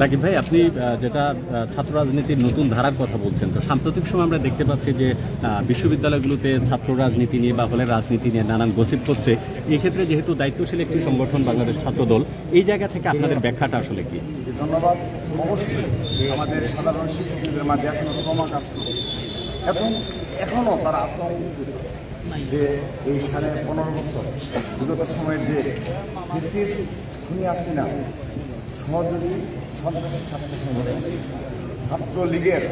রাকিব ভাই, আপনি যেটা ছাত্র রাজনীতির নতুন ধারার কথা বলছেন, তো সাম্প্রতিক সময় আমরা দেখতে পাচ্ছি যে বিশ্ববিদ্যালয়গুলোতে ছাত্র রাজনীতি নিয়ে বা হলের রাজনীতি নিয়ে নানান গসিপ করছে। এক্ষেত্রে যেহেতু দায়িত্বশীল একটি সংগঠন বাংলাদেশ ছাত্র দল, এই জায়গা থেকে আপনাদের ব্যাখ্যাটা আসলে কি? ধন্যবাদ। অবশ্যই আমাদের সাধারণ শিক্ষার্থীদের মাঝে এখনও কাজ করছে। এখন এখনও তারা আতঙ্কিত যে এই সাড়ে পনেরো বছর, বিগত সময়ে যে সহযোগী সন্ত্রাসী ছাত্র সংগঠন। ছাত্রলীগের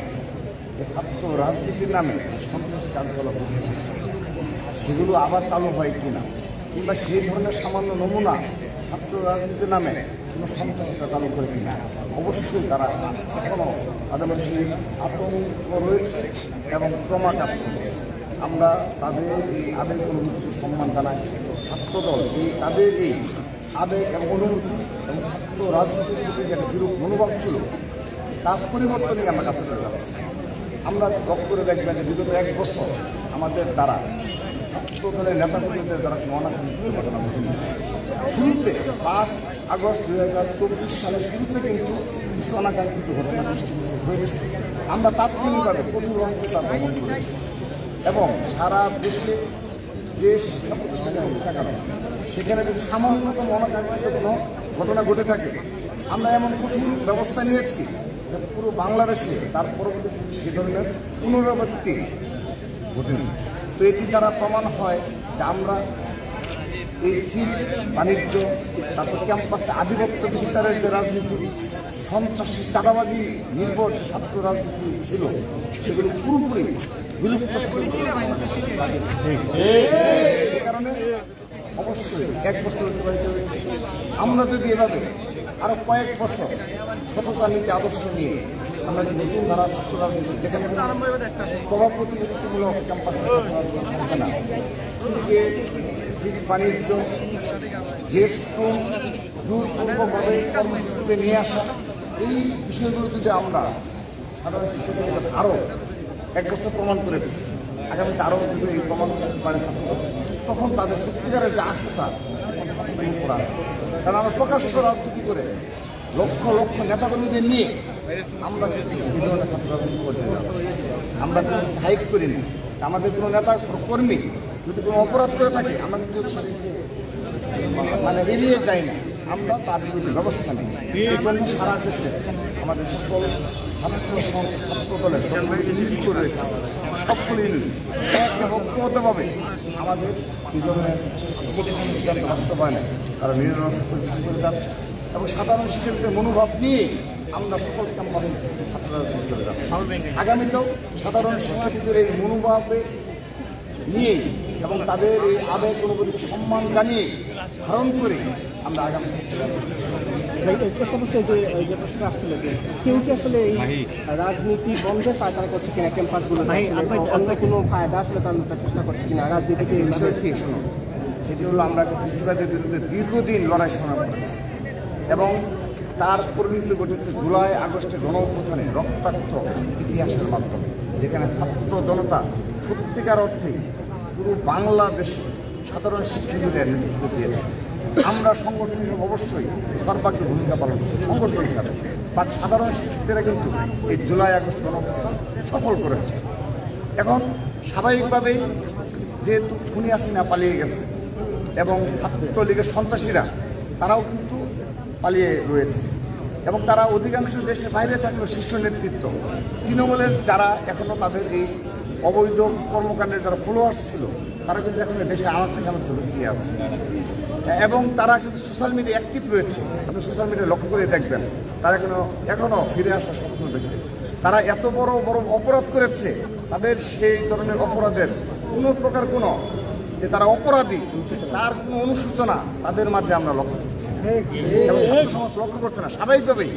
যে ছাত্র রাজনীতির নামে সন্ত্রাসী কার্যকলাপ সেগুলো আবার চালু হয় কিনা? কিংবা সেই ধরনের সামান্য নমুনা ছাত্র রাজনীতির নামে কোনো সন্ত্রাসীরা চালু করে কিনা? অবশ্যই তারা এখনও তাদের মধ্যে আতঙ্ক রয়েছে এবং ক্রমা কাজ করছে আমরা তাদের এই আবেগ অনুভূতিকে সম্মান জানাই। ছাত্রদল এই তাদের এই আবেগ এবং অনুভূতি ছাত্র রাজনীতির প্রতি যে একটা বিরূপ মনোভাব ছিল, তার পরিবর্তনই আমরা কাছে করে যাচ্ছি। আমরা লক্ষ্য করে দেখবেন যে বিগত এক বছর আমাদের দ্বারা ছাত্র দলের নেতাকর্মীদের দ্বারা অনাকাঙ্ক্ষিত ঘটনা ঘটেনি। শুরুতে পাঁচ আগস্ট দুই হাজার চব্বিশ সালের শুরুতে কিন্তু কিছু অনাকাঙ্ক্ষিত ঘটনা দৃষ্টিগোচর হয়েছে। আমরা তাৎক্ষণিকভাবে কঠোর হস্তে তা দমন করেছি এবং সারা দেশে যে শিক্ষা প্রতিষ্ঠানে হোক সেখানে যদি সামান্যতম অনাকাঙ্ক্ষিত কোনো ঘটনা ঘটে থাকে। আমরা এমন কঠিন ব্যবস্থা নিয়েছি যাতে পুরো বাংলাদেশে তার পরবর্তীতে সে ধরনের পুনরাবৃত্তি ঘটেনি তো এটি দ্বারা প্রমাণ হয় যে আমরা এই সিট বাণিজ্য, তারপর ক্যাম্পাসে আধিপত্য বিস্তারের যে রাজনীতি, সন্ত্রাসী, চাঁদাবাজি নির্ভর যে ছাত্র রাজনীতি ছিল, সেগুলো পুরোপুরি বিলুপ্ত এই কারণে অবশ্যই এক বছর অতিবাহিত হয়েছে। আমরা যদি এভাবে আরও কয়েক বছর সততা নীতি আদর্শ নিয়ে আমরা যে নতুন ধারা ছাত্র রাজনীতি, যেখানে প্রভাব প্রতিনিধিত্বমূলক ক্যাম্পাসে ছাত্র রাজনীতি থাকবে না, সিটে সিট বাণিজ্য গেস্ট রুম জোরপূর্বকভাবে কর্মসূচিতে নিয়ে আসা, এই বিষয়গুলো যদি আমরা সাধারণ শিক্ষার্থীদের আরও এক বছর প্রমাণ করেছি, আগামীতে আরও যদি এই প্রমাণ করতে পারে ছাত্রদের। তখন তাদের সত্যিকারের যে আস্থা ছাত্রদের উপর আসবে কারণ আমরা প্রকাশ্য রাজনীতি করে লক্ষ লক্ষ নেতাকর্মীদের নিয়ে আমরা এই ধরনের ছাত্র রাজনীতি করতে যাচ্ছি। আমরা কিন্তু সাহিক করি না। আমাদের কোনো নেতা কর্মী যদি কোনো অপরাধ করে থাকে, আমরা কিন্তু মানে এড়িয়ে যাই না। আমরা তার বিরুদ্ধে ব্যবস্থা নিই। এই জন্য সারা দেশে আমাদের সকল ছাত্র ছাত্র দলের যতগুলো ইউনিট রয়েছে সবগুলো ইউনিট ঐক্যবদ্ধভাবে আমাদের এই ধরনের বাস্তবায়নে তারা নিরস পরিশ্রম করে যাচ্ছে এবং সাধারণ শিক্ষকদের মনোভাব নিয়ে আমরা সকল ক্যাম্পাসে ছাত্র করে যাচ্ছি। আগামীতেও সাধারণ শিক্ষার্থীদের এই মনোভাবে নিয়ে এবং তাদের এই আবেগ অনুভূতিকে সম্মান জানিয়ে ধারণ করে আমরা আগামী একটা প্রশ্ন যে এই যে প্রশ্নটা আসছিল যে কেউ কি আসলে এই রাজনীতি বন্ধের পায়তারা করছে কিনা ক্যাম্পাসগুলো অন্য কোনো ফায়দা আসলে তারা চেষ্টা করছে কিনা রাজনীতিকে এইভাবে বিষয় কি? শোনো সেটি হলো আমরা কৃষিবাদের বিরুদ্ধে দীর্ঘদিন লড়াই সংগ্রাম করেছি এবং তার পরিণতি ঘটেছে জুলাই আগস্টে গণঅভ্যুত্থানে রক্তাক্ত ইতিহাসের মাধ্যমে যেখানে ছাত্র জনতা সত্যিকার অর্থে পুরো বাংলাদেশে সাধারণ শিক্ষার্থীদের নেতৃত্ব দিয়েছে। আমরা সংগঠন হিসেবে অবশ্যই সর্বাগ্য ভূমিকা পালন করছি, সংগঠন হিসাবে বাট সাধারণ শিক্ষার্থীরা কিন্তু এই জুলাই আগস্ট গণ অভ্যুত্থান সফল করেছে। এখন স্বাভাবিকভাবেই যেহেতু খুনি হাসিনা পালিয়ে গেছে এবং ছাত্রলীগের সন্ত্রাসীরা, তারাও কিন্তু পালিয়ে রয়েছে। এবং তারা অধিকাংশ দেশের বাইরে থাকলেও শীর্ষ নেতৃত্ব, তৃণমূলের যারা এখনও তাদের এই অবৈধ কর্মকাণ্ডের যারা ফলোয়ার্স ছিল তারা কিন্তু এখন দেশে আনাচ্ছে কানাচ্ছে লুকিয়ে আছে। এবং তারা কিন্তু সোশ্যাল মিডিয়া অ্যাক্টিভ রয়েছে। আপনি সোশ্যাল মিডিয়া লক্ষ্য করে দেখবেন, তারা এখনও এখনও ফিরে আসার স্বপ্ন দেখে তারা এত বড় বড় অপরাধ করেছে, তাদের সেই ধরনের অপরাধের কোনো প্রকার কোনো যে তারা অপরাধী, তার কোনো অনুসূচনা তাদের মাঝে আমরা লক্ষ্য করছি লক্ষ্য করছে না। স্বাভাবিকভাবেই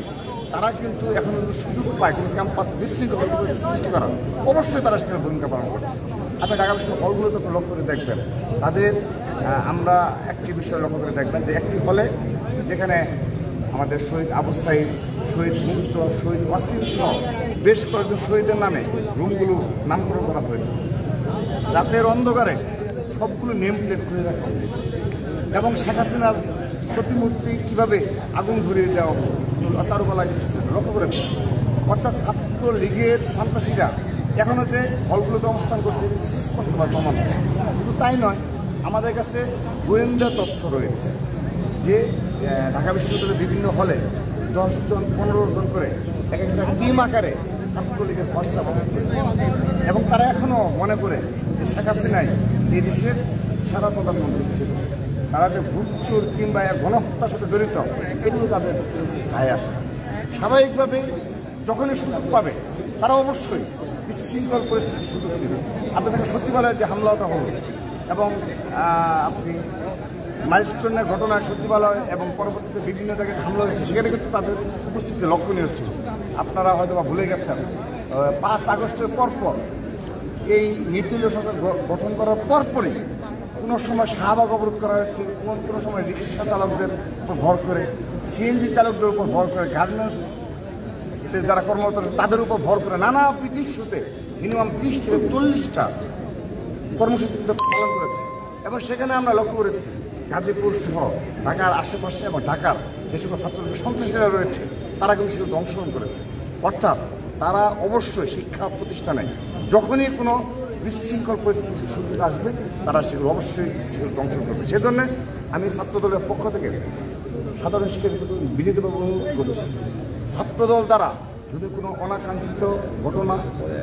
তারা কিন্তু এখন সুযোগ পায় কোনো ক্যাম্পাস বিস্তৃত সৃষ্টি করার। অবশ্যই তারা সেখানে ভূমিকা পালন করছে। আপনি ঢাকা বিশ্বের হলগুলোতে তো লক্ষ্য করে দেখবেন। তাদের আমরা একটি বিষয় লক্ষ্য করে দেখবেন যে একটি হলে যেখানে আমাদের শহীদ আবু সাইদ, শহীদ মুক্ত, শহীদ ওয়াসিম সহ বেশ কয়েকজন শহীদের নামে রুমগুলো নামকরণ করা হয়েছে। রাতের অন্ধকারে সবগুলো নেম প্লেট খুলে রাখা হয়েছে। এবং শেখ হাসিনার প্রতিমূর্তি কীভাবে আগুন ধরিয়ে দেওয়া হলো চারুকলা লক্ষ্য করেছে অর্থাৎ ছাত্রলীগের সন্ত্রাসীরা এখনও যে হলগুলোতে অবস্থান করছে সুস্পষ্টভাবে প্রমাণ শুধু তাই নয়, আমাদের কাছে গোয়েন্দা তথ্য রয়েছে যে ঢাকা বিশ্ববিদ্যালয়ের বিভিন্ন হলে দশজন পনেরো জন করে এক একটা টিম আকারে ছাত্রলীগের হোয়াটসঅ্যাপ এবং তারা এখনও মনে করে যে শেখ হাসিনাই এই দেশের সারা প্রধানমন্ত্রী ছিল। তারা যে ভোট চোর কিংবা গণহত্যার সাথে জড়িত, এগুলো তাদের যায় আসে স্বাভাবিকভাবে যখনই সুযোগ পাবে, তারা অবশ্যই বিশৃঙ্খল পরিস্থিতির সুযোগ দেবে। আপনি দেখেন সচিবালয়ে যে হামলাটা হলো এবং আপনি মাইলস্টোনের ঘটনায় সচিবালয় এবং পরবর্তীতে বিভিন্ন জায়গায় হামলা হয়েছে, সেখানে কিন্তু তাদের উপস্থিতি লক্ষণীয় ছিল। আপনারা হয়তো বা ভুলে গেছেন পাঁচ আগস্টের পরপর এই নির্দলীয় সরকার গঠন করার পরপরই কোনো সময় শাহবাগ অবরোধ করা হয়েছে, কোন, কোনো সময় রিক্সা চালকদের উপর ভর করে, সিএনজি চালকদের উপর ভর করে, গার্মেন্টস যে যারা কর্মরত তাদের উপর ভর করে নানা ইস্যুতে মিনিমাম ত্রিশ থেকে চল্লিশটা কর্মসূচি পালন করেছে। এবং সেখানে আমরা লক্ষ্য করেছি, গাজীপুর সহ ঢাকার আশেপাশে এবং ঢাকার যে সকল ছাত্রলীগের সন্ত্রাসীরা রয়েছে, তারা কিন্তু সেগুলো অংশগ্রহণ করেছে। অর্থাৎ তারা অবশ্যই শিক্ষা প্রতিষ্ঠানে যখনই কোনো বিশৃঙ্খল পরিস্থিতির সুযোগ আসবে, তারা সেগুলো অবশ্যই সেগুলো অংশগ্রহণ করবে। সেজন্য আমি ছাত্রদলের পক্ষ থেকে সাধারণ শিক্ষার্থীদের বিনীতভাবে অনুরোধ ছাত্রদল দ্বারা যদি কোনো অনাকাঙ্ক্ষিত ঘটনা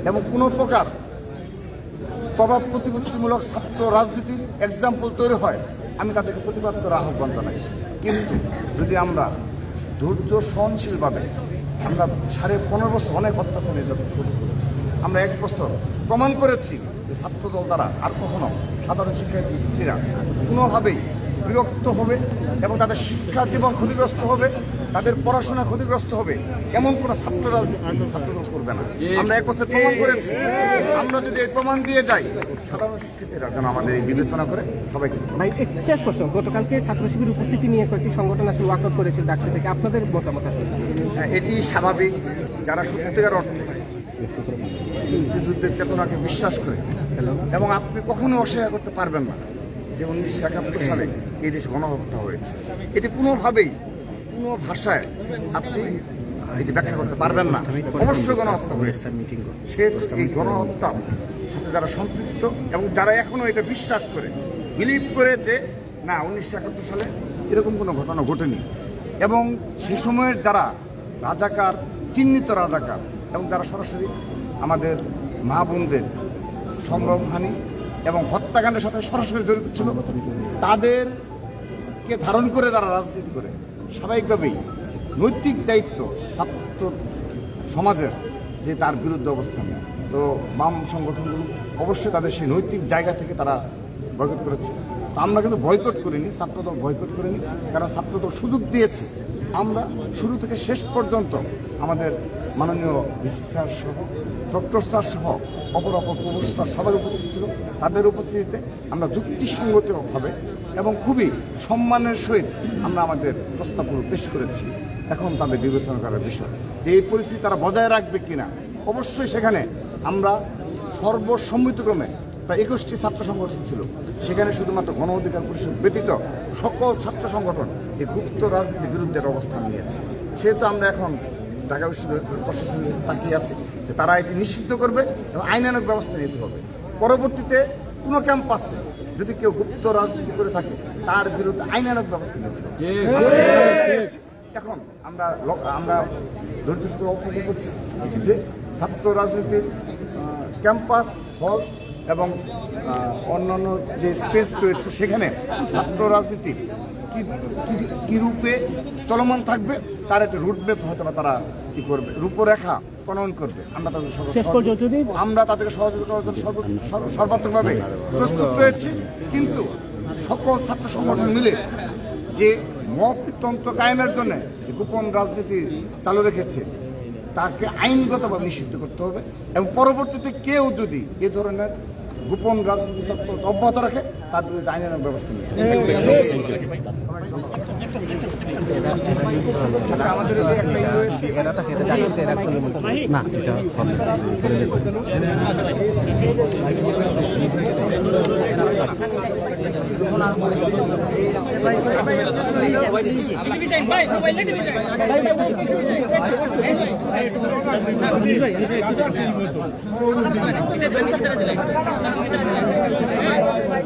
এবং কোনো প্রকার প্রভাব প্রতিপত্তিমূলক ছাত্র রাজনীতির এক্সাম্পল তৈরি হয়, আমি তাদেরকে প্রতিবাদ করার আহ্বান জানাই। কিন্তু যদি আমরা ধৈর্য সহনশীলভাবে আমরা সাড়ে পনেরো বছর অনেক অত্যাচার নির্যাতন শুরু করেছি। আমরা এক বছর প্রমাণ করেছি যে ছাত্রদল দ্বারা আর কখনো সাধারণ শিক্ষার্থীরা কোনোভাবেই বিরক্ত হবে এবং তাদের শিক্ষা জীবন ক্ষতিগ্রস্ত হবে। তাদের পড়াশোনা ক্ষতিগ্রস্ত হবে এমন কোনো ছাত্র রাজনীতি ছাত্রদল করবে না। আমরা এক বছর প্রমাণ করেছি। আমরা যদি এই প্রমাণ দিয়ে যাই সাধারণ শিক্ষার্থীরা যেন আমাদের এই বিবেচনা করে সবাইকে ভাই শেষ প্রশ্ন। গতকালকে ছাত্র শিবির উপস্থিতি নিয়ে কয়েকটি সংগঠন আসলে ওয়াকআউট করেছিল ডাকসু থেকে। আপনাদের মতামত আসলে? হ্যাঁ, এটি স্বাভাবিক। যারা সত্যিকার অর্থে মুক্তিযুদ্ধের চেতনাকে বিশ্বাস করে এবং আপনি কখনো অস্বীকার করতে পারবেন না যে উনিশশো একাত্তর সালে এই দেশ গণহত্যা হয়েছে। এটি কোনোভাবেই কোনো ভাষায় আপনি এটি ব্যাখ্যা করতে পারবেন না। অবশ্যই গণহত্যা হয়েছে। সে এই গণহত্যার সাথে যারা সম্পৃক্ত এবং যারা এখনও এটা বিশ্বাস করে, বিলিভ করে যে না, উনিশশো একাত্তর সালে এরকম কোনো ঘটনা ঘটেনি। এবং সে সময়ের যারা রাজাকার, চিহ্নিত রাজাকার এবং যারা সরাসরি আমাদের মা বোনদের সম্ভ্রমহানি এবং হত্যাকাণ্ডের সাথে সরাসরি জড়িত ছিল, তাদেরকে ধারণ করে তারা রাজনীতি করে স্বাভাবিকভাবেই নৈতিক দায়িত্ব ছাত্র সমাজের যে তার বিরুদ্ধে অবস্থান। তো বাম সংগঠনগুলো অবশ্যই তাদের সেই নৈতিক জায়গা থেকে তারা বয়কট করেছে। তো আমরা কিন্তু বয়কট করিনি, ছাত্রদল বয়কট করিনি, কারণ ছাত্রদল সুযোগ দিয়েছে। আমরা শুরু থেকে শেষ পর্যন্ত আমাদের মাননীয় ডিসি স্যার সহ ডক্টর স্যার সহ অপর অপর প্রভোস্ট স্যার সবাই উপস্থিত ছিল। তাদের উপস্থিতিতে আমরা যুক্তিসঙ্গতভাবে এবং খুবই সম্মানের সহিত আমরা আমাদের প্রস্তাবগুলো পেশ করেছি। এখন তাদের বিবেচনা করার বিষয়, যে এই পরিস্থিতি তারা বজায় রাখবে কিনা। অবশ্যই সেখানে আমরা সর্বসম্মতিক্রমে প্রায় একুশটি ছাত্র সংগঠন ছিল। সেখানে শুধুমাত্র গণ অধিকার পরিষদ ব্যতীত সকল ছাত্র সংগঠন এই গুপ্ত রাজনীতির বিরুদ্ধে অবস্থান নিয়েছে। সেহেতু আমরা এখন ঢাকা বিশ্ববিদ্যালয় প্রশাসন তাকিয়ে আছে যে তারা এটি নিশ্চিত করবে এবং আইনানুক ব্যবস্থা নিতে হবে। পরবর্তীতে কোনো ক্যাম্পাসে যদি কেউ গুপ্ত রাজনীতি করে থাকে তার বিরুদ্ধে আইনানুক ব্যবস্থা নিতে হবে। এখন আমরা আমরা ধৈর্য অপেক্ষা করছি যে ছাত্র রাজনীতির ক্যাম্পাস হল এবং অন্যান্য যে স্পেস রয়েছে সেখানে ছাত্র রাজনীতি কি রূপে চলমান থাকবে তার একটা রুটম্যাপ হয়তো বা তারা কি করবে রূপরেখা প্রণয়ন করবে। আমরা তাদের আমরা তাদেরকে সহযোগিতা করার জন্য সর্ব- সর্ব- সর্বাত্মকভাবে প্রস্তুত রয়েছি। কিন্তু সকল ছাত্র সংগঠন মিলে যে মততন্ত্র কায়েমের জন্য গোপন রাজনীতি চালু রেখেছে তাকে আইনগতভাবে নিষিদ্ধ করতে হবে। এবং পরবর্তীতে কেউ যদি এ ধরনের গোপন রাজনীতি তৎপরতা অব্যাহত রাখে তার বিরুদ্ধে আইনানুগ ব্যবস্থা নিতে। আচ্ছা আমাদের একটা রয়েছে। না এটা হবে না। করে দেখুন। রাজাদ ভাই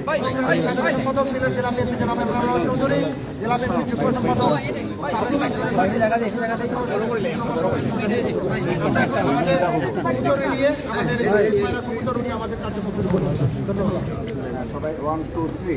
সম্পাদক ছিলেন জেলা বিএনপি জনাব ইমরান চৌধুরী জেলা বিএনপি যুগ্ম সম্পাদক সবাই ওয়ান টু থ্রি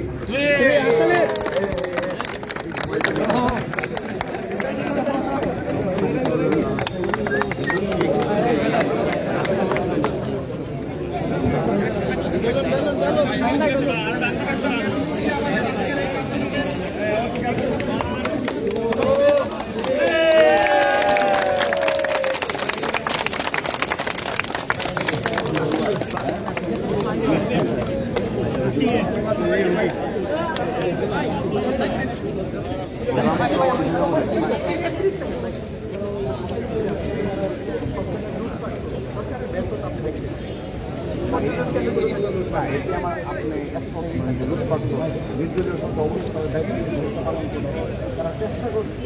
নির্দলীয় সঙ্গে অবশ্যই তাদের দায়িত্ব পালন করছে তারা চেষ্টা করছে